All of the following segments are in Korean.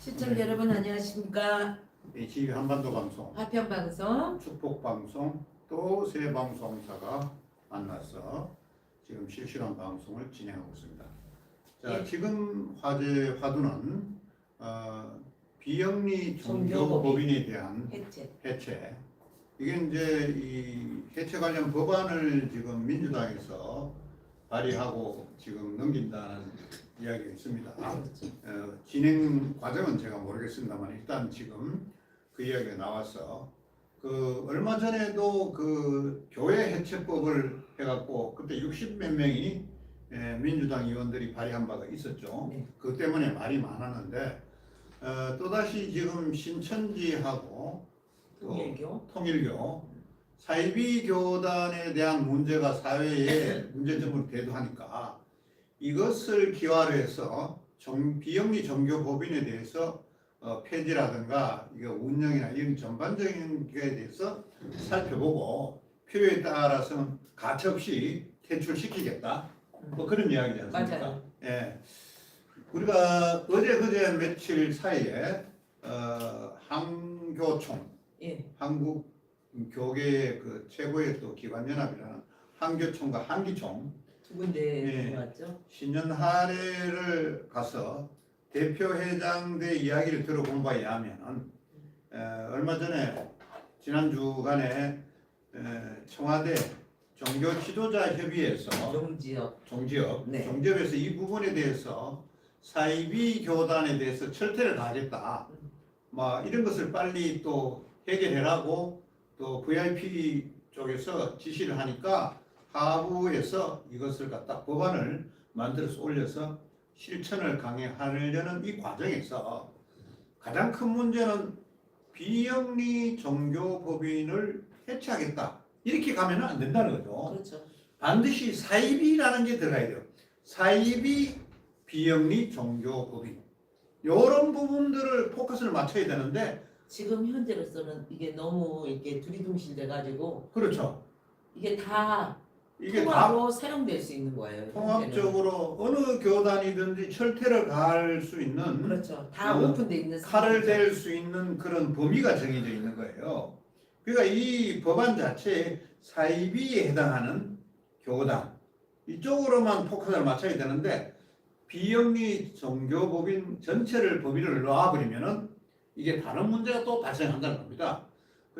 시청자 여러분 안녕하십니까? HB 한반도 방송, 화평 방송 축복 방송, 또 새 방송사가 만나서 지금 실시간 방송을 진행하고 있습니다. 자, 예. 지금 화제 화두는 어, 비영리 종교법인. 종교법인에 대한 해체. 해체. 이게 이제 이 해체 관련 법안을 지금 민주당에서 발의하고 지금 넘긴다는 그렇죠. 어, 진행 과정은 제가 모르겠습니다만 일단 지금 그 이야기가 나와서 그 얼마 전에도 그 교회 해체법을 해갖고 그때 60 몇 명이 에, 민주당 의원들이 발의한 바가 있었죠. 네. 그 때문에 말이 많았는데 어, 또다시 지금 신천지하고 또 통일교 통일교 사이비 교단에 대한 문제가 사회에 문제점으로 대두하니까 이것을 기화로 해서 정, 비영리 종교 법인에 대해서 어, 폐지라든가 이거 운영이나 이런 전반적인 거에 대해서 살펴보고 필요에 따라서는 가차없이 퇴출시키겠다. 뭐 그런 이야기지 않습니까? 맞아요. 예. 우리가 어제 그제 며칠 사이에 어, 한교총 예. 한국 교계의 그 최고의 또 기관 연합이라는 한교총과 한기총 두 군데 예. 들어왔죠. 신년 할애를 가서 대표회장대 이야기를 들어본 바에 의하면 에, 얼마 전에 지난 주간에 에, 청와대 종교 지도자 협의회에서 용지역. 종지업 네. 종지업에서 이 부분에 대해서 사이비 교단에 대해서 철퇴를 가하겠다. 뭐 이런 것을 빨리 또 해결해라고 또 VIP 쪽에서 지시를 하니까 하부에서 이것을 갖다 법안을 만들어서 올려서 실천을 강행하려는 이 과정에서 가장 큰 문제는 비영리 종교법인을 해체하겠다. 이렇게 가면은 안 된다는 거죠. 그렇죠. 반드시 사이비라는 게 들어가야 돼요. 사이비 비영리 종교법인. 이런 부분들을 포커스를 맞춰야 되는데 지금 현재로서는 이게 너무 이렇게 두리둥실 돼가지고 그렇죠. 이게 다 이게 다 통합으로 사용될 수 있는 거예요. 현재는. 통합적으로 어느 교단이든지 철퇴를 가할 수 있는 그렇죠. 다 어, 오픈돼 있는 칼을 상황이죠. 댈 수 있는 그런 범위가 정해져 있는 거예요. 그러니까 이 법안 자체에 사이비에 해당하는 교단 이쪽으로만 포커스를 맞춰야 되는데 비영리 종교법인 전체를 범위를 놓아버리면은 이게 다른 문제가 또 발생한다는 겁니다.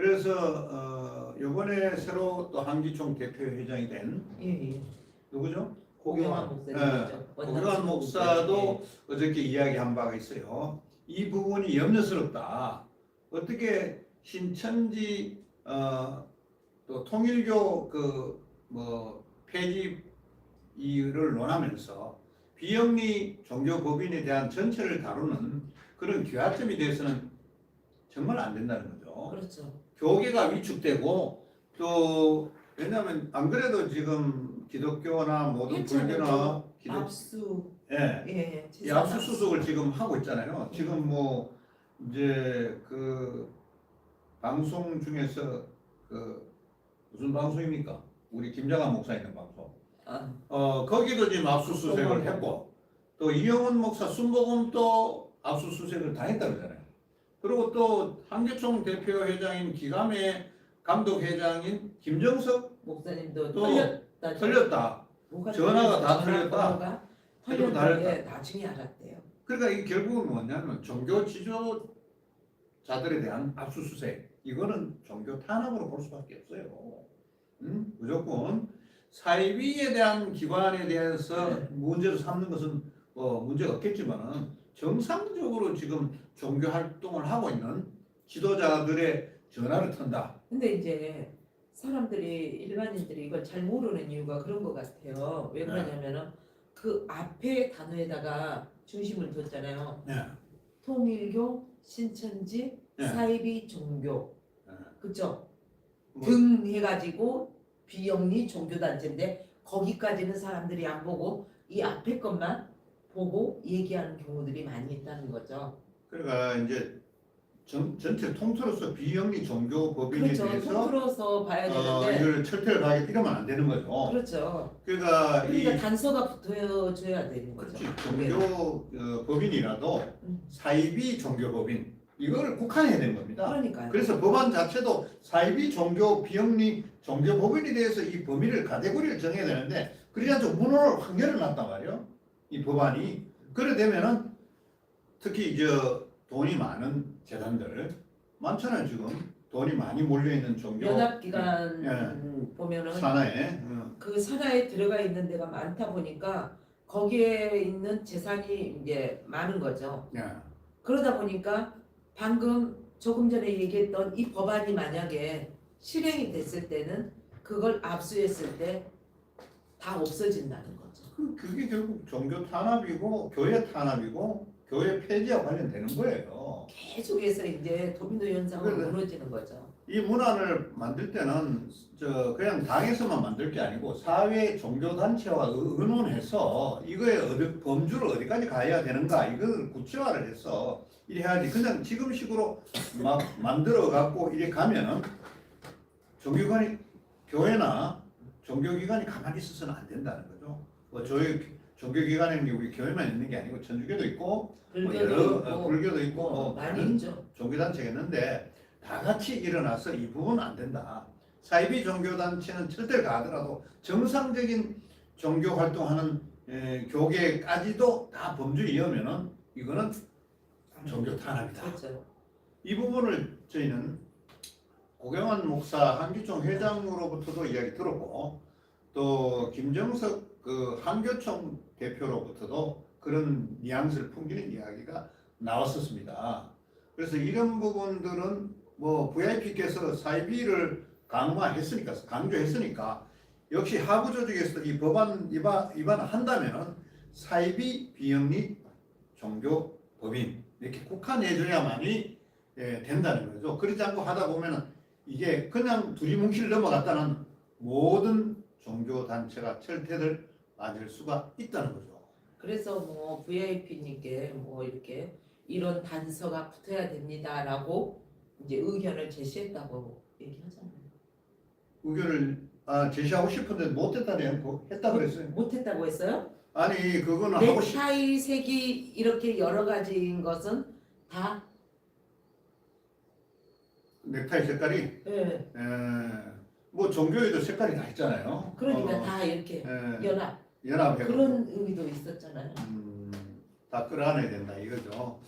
그래서 어, 이번에 새로 또 한기총 대표회장이 된 예, 예. 누구죠? 고경환 목사님이죠. 예, 원남 고경환 수목 목사도 어저께 이야기한 바가 있어요. 이 부분이 염려스럽다. 어떻게 신천지 어, 또 통일교 그 뭐 폐지 이유를 논하면서 비영리 종교 법인에 대한 전체를 다루는 그런 귀화점이 돼서는 정말 안 된다는 거죠. 그렇죠. 교계가 위축되고 또 왜냐하면 안 그래도 지금 기독교나 모든 불교나 기독 압수 예, 예, 이 압수수색을 지금 하고 있잖아요. 지금 뭐 이제 그 방송 중에서 그 무슨 방송입니까? 우리 김장한 목사 있는 방송. 아, 어 거기도 지금 압수수색을 했고 또 이영훈 목사 순복음도 압수수색을 다 했다 그러잖아요. 그리고 또 한계총 대표 회장인 기감의 감독 회장인 김정석 목사님도 또. 틀렸다. 뭐가 전화가 다 틀렸다. 다. 틀렸다. 예, 나중에 알았대요. 그러니까 이 결국은 뭐냐면 종교 지도자들에 대한 압수수색 이거는 종교 탄압으로 볼 수밖에 없어요. 음? 무조건 사이비에 대한 기관에 대해서 네. 문제로 삼는 것은 뭐 문제가 없겠지만은 정상적으로 지금 종교 활동을 하고 있는 지도자들의 전화를 턴다. 근데 이제 사람들이 일반인들이 이걸 잘 모르는 이유가 그런 것 같아요. 왜 네. 그러냐면은 그 앞에 단어에다가 중심을 뒀잖아요. 네. 통일교, 신천지, 네. 사이비 종교, 네. 그죠? 뭐- 등 해가지고 비영리 종교 단체인데 거기까지는 사람들이 안 보고 이 앞에 것만 보고 얘기하는 경우들이 많이 있다는 거죠. 그러니까 이제 전, 전체 통틀어서 비영리 종교 법인에 그렇죠. 대해서 통틀어서 봐야 어, 되는데 이걸 철퇴를 가게 이러면 안 되는 거죠. 그렇죠. 그러니까 이 그러니까 단서가 붙어줘야 되는 거죠. 그렇지, 종교 어, 법인이라도 음. 사이비 종교 법인 이거를 국한해야 되는 겁니다. 그러니까요. 그래서 법안 자체도 사이비 종교 비영리 종교 법인에 대해서 이 범위를 가테고리를 정해야 되는데 그러지 않죠 문호를 확 열어놨단 말이에요. 이 법안이 그래 되면은 특히 저 돈이 많은 재단들 많잖아요 지금 돈이 많이 몰려 있는 종교 연합기관 예. 보면은 산하에 어, 그 산하에 들어가 있는 데가 많다 보니까 거기에 있는 재산이 이제 많은 거죠. 예. 그러다 보니까 방금 조금 전에 얘기했던 이 법안이 만약에 실행이 됐을 때는 그걸 압수했을 때 다 없어진다는 거죠. 그 그게 결국 종교 탄압이고 교회 탄압이고 교회 폐지와 관련되는 거예요. 계속해서 이제 도미노 현상으로 그래. 무너지는 거죠. 이 문화를 만들 때는 저 그냥 당에서만 만들 게 아니고 사회 종교 단체와 의논해서 이거의 어디, 범주를 어디까지 가야 되는가 이걸 구체화를 해서 이래 해야지 그냥 지금식으로 막 만들어 갖고 이래 가면은 종교관이 교회나 종교기관이 가만히 있어서는 안 된다는 거죠. 뭐 저희 종교기관에는 우리 교회만 있는 게 아니고 천주교도 있고 뭐 불교도 여러 있고 어, 불교도 있고 뭐뭐 많이 많은 있죠. 종교단체가 있는데 다 같이 일어나서 이 부분은 안 된다. 사이비 종교단체는 절대 가더라도 정상적인 종교 활동하는 에, 교계까지도 다 범주에 이으면은 이거는 종교 탄압이다. 그렇죠. 이 부분을 저희는 고경환 목사 한기총 회장으로부터도 이야기 들었고 또 김정석 그 한교총 대표로부터도 그런 뉘앙스를 풍기는 이야기가 나왔었습니다. 그래서 이런 부분들은 뭐 VIP께서 사이비를 강화했으니까 강조했으니까 역시 하부 조직에서 이 법안 위반 위반을 한다면은 사이비 비영리 종교 법인 이렇게 국한해줘야만이 예, 된다는 거죠. 그렇지 않고 하다 보면은 이게 그냥 두리뭉실 넘어갔다는 모든 종교 단체가 철퇴를 맞을 수가 있다는 거죠. 그래서 뭐 VIP님께 뭐 이렇게 이런 단서가 붙어야 됩니다라고 이제 의견을 제시했다고 얘기하잖아요. 의견을 아, 제시하고 싶은데 못했다니 않고 했다 그랬어요. 못했다고 했어요? 아니 그거는 하고 싶. 넥타이 색이 이렇게 여러 가지인 것은 다 넥타이 색깔이 예, 에, 뭐 종교에도 색깔이 다 있잖아요. 그러니까 어, 다 이렇게 에, 연합 연합해 그런 의미도 있었잖아요. 음, 다 끌어안아야 된다 이거죠.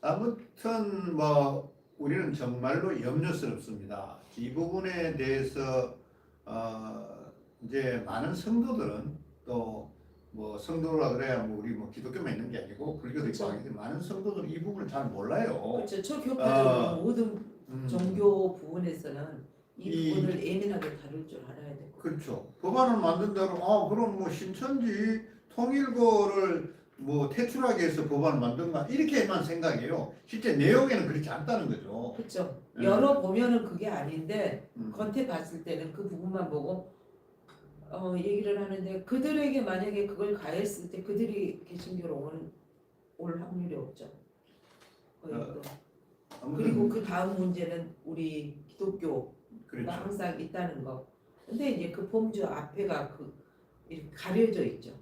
아무튼 뭐 우리는 정말로 염려스럽습니다. 이 부분에 대해서 어, 이제 많은 성도들은 또 뭐 성도라 그래야 뭐 우리 뭐 기독교만 있는 게 아니고 불교도 있고 그쵸. 하는데 많은 성도들은 이 부분을 잘 몰라요. 그렇죠. 초교파적으로 아, 모든 음, 종교 부분에서는 이, 이- 부분을 예민하게 다룰 줄 알아야 되고. 그렇죠. 법안을 만든다고 아 그럼 뭐 신천지 통일교를 뭐 퇴출하기 위해서 법안을 만든가 이렇게만 생각해요. 실제 내용에는 그렇지 않다는 거죠. 그렇죠. 음. 열어 보면은 그게 아닌데 음. 겉에 봤을 때는 그 부분만 보고 어, 얘기를 하는데 그들에게 만약에 그걸 가했을 때 그들이 개신교로 올, 올 확률이 없죠. 거의 어, 또. 아무튼 그리고 그 다음 문제는 우리 기독교가 그렇죠. 항상 있다는 거. 근데 이제 그 범주 앞에가 그 이렇게 가려져 있죠.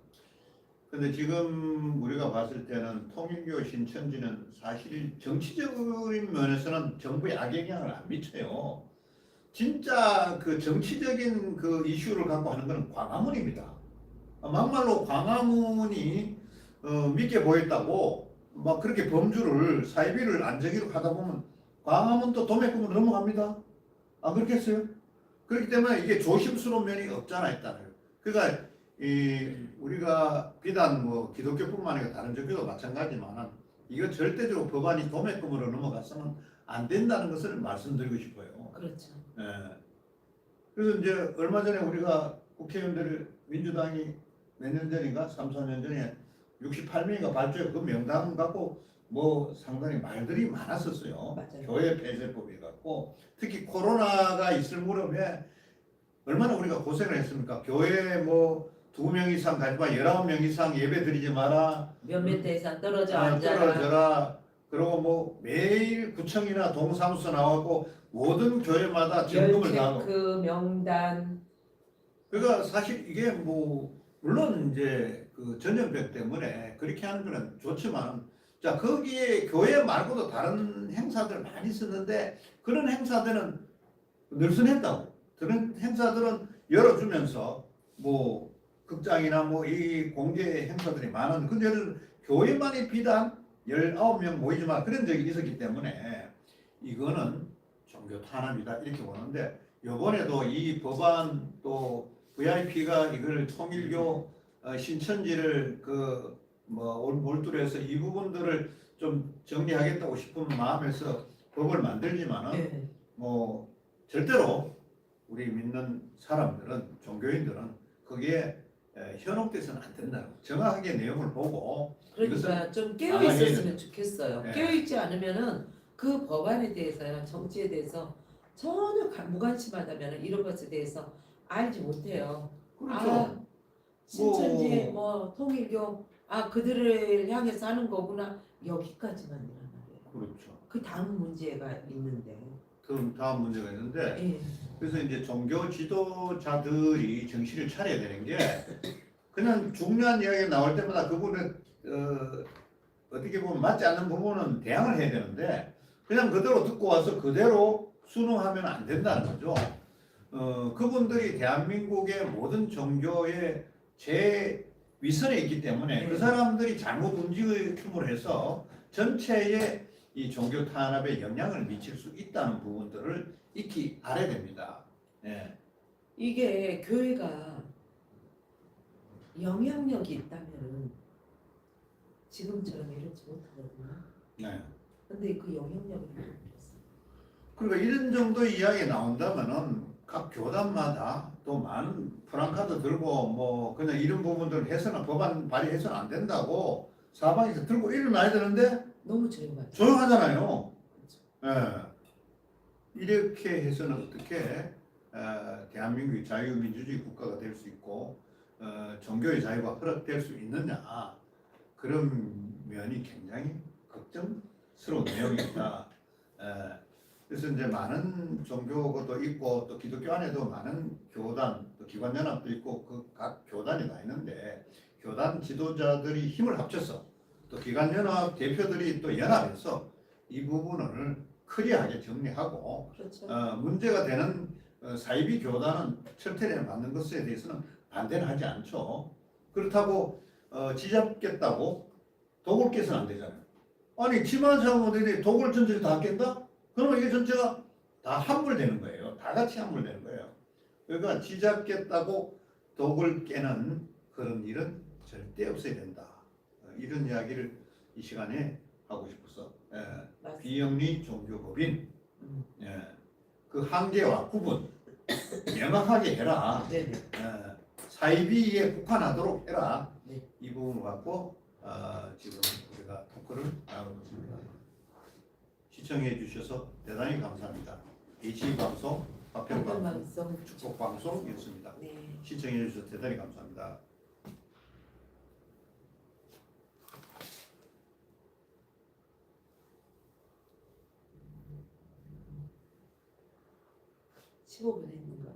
근데 지금 우리가 봤을 때는 통일교 신천지는 사실 정치적인 면에서는 정부에 악영향을 안 미쳐요. 진짜 그 정치적인 그 이슈를 갖고 하는 것은 광화문입니다. 막말로 광화문이 어, 믿게 보였다고 막 그렇게 범주를 사이비를 안정기로 하다 보면 광화문도 도매금으로 넘어갑니다. 안 그렇겠어요? 그렇기 때문에 이게 조심스러운 면이 없잖아 있다는 거예요. 그러니까 이 우리가 비단 뭐 기독교뿐만 아니라 다른 종교도 마찬가지지만 이거 절대적으로 법안이 도매금으로 넘어가서는 안 된다는 것을 말씀드리고 싶어요. 그렇죠. 예. 그래서 이제 얼마 전에 우리가 국회의원들을 민주당이 몇 년 전인가 3, 4년 전에 68명인가 발표해 그 명단 갖고 뭐 상당히 말들이 많았었어요. 맞아요. 교회 폐쇄법이 갖고 특히 코로나가 있을 무렵에 얼마나 우리가 고생을 했습니까? 교회에 뭐두 명 이상 가지 마, 열아홉 명 이상 예배 드리지 마라, 몇몇 대 이상 떨어져 아, 앉아라. 떨어져라. 그리고 뭐 매일 구청이나 동사무소 나와고 모든 교회마다 점검을 다 하고 열체크 명단 그러니까 사실 이게 뭐 물론 이제 그 전염병 때문에 그렇게 하는 건 좋지만 자 거기에 교회 말고도 다른 행사들 많이 있었는데 그런 행사들은 늘슨했다고. 그런 행사들은 열어주면서 뭐 극장이나 뭐 이 공개 행사들이 많은 근데 교회만이 비단 19명 모이지만 그런 적이 있었기 때문에 이거는 종교 탄압이다 이렇게 보는데 요번에도 이 법안 또 VIP가 이걸 통일교 어, 신천지를 그 뭐 몰두해서 이 부분들을 좀 정리하겠다고 싶은 마음에서 법을 만들지만은 네. 뭐 절대로 우리 믿는 사람들은 종교인들은 거기에 에, 현혹돼서는 안 된다고 정확하게 내용을 보고 그러니까 좀 깨어 있었으면 좋겠어요. 네. 깨어 있지 않으면은 그 법안에 대해서요, 정치에 대해서 전혀 가- 무관심하다면 이런 것에 대해서 알지 못해요. 그렇죠. 아, 신천지 뭐- 뭐 통일교 아 그들을 향해서 하는 거구나 여기까지만 이란 말이에요. 그렇죠. 그 다음 문제가 있는데. 그럼 다음 문제가 있는데 예. 그래서 이제 종교 지도자들이 정신을 차려야 되는 게 그냥 중요한 이야기 나올 때마다 그분은 어, 어떻게 보면 맞지 않는 부분은 대항을 해야 되는데 그냥 그대로 듣고 와서 그대로 순응하면 안 된다는 거죠. 어, 그분들이 대한민국의 모든 종교의 제 위선에 있기 때문에 그 네. 사람들이 잘못 움직임으로 해서 전체의 이 종교 탄압에 영향을 미칠 수 있다는 부분들을 익히 알아야 됩니다. 예. 이게 교회가 영향력이 있다면은 지금처럼 이렇지 못하거든요. 네. 근데 그 잃어버렸어요. 그리고 이런 정도 이야기 나온다면은 각 교단마다 또 많은 프랑카드 들고 뭐 그냥 이런 부분들 해서는 법안 발의해서는 안 된다고 사방에서 들고 일어나야 되는데 너무 조용하죠. 조용하잖아요. 예. 이렇게 해서는 어떻게 어, 대한민국이 자유민주주의 국가가 될 수 있고 어, 종교의 자유가 허락될 수 있느냐 그런 면이 굉장히 걱정스러운 내용입니다. 예. 그래서 이제 많은 종교도 있고 또 기독교 안에도 많은 교단 또 기관연합도 있고 그 각 교단이 다 있는데 교단 지도자들이 힘을 합쳐서 또 기관연합 대표들이 또 연합해서 이 부분을 클리어하게 정리하고 그렇죠. 어, 문제가 되는 어, 사이비 교단은 철퇴를 받는 것에 대해서는 반대는 하지 않죠. 그렇다고 어, 지잡겠다고 독을 깨서는 안 되잖아요. 아니 지만 사모들이 독을 전체를 다 깬다? 그러면 이게 전체가 다 함몰되는 거예요. 다 같이 함몰되는 거예요. 그러니까 지잡겠다고 독을 깨는 그런 일은 절대 없어야 된다. 어, 이런 이야기를 이 시간에 하고 싶어서 예. 비영리 종교법인 음. 예, 그 한계와 구분 명확하게 해라. 네네. 예, 사이비에 국한하도록 해라. 네. 이 부분을 갖고 어, 지금 우리가 토크를 나누고 있습니다. 시청해 주셔서 대단히 감사합니다. H 방송 화평 방송 방송. 축복 방송이었습니다. 네. 시청해 주셔서 대단히 감사합니다. 십오 분 했는 거.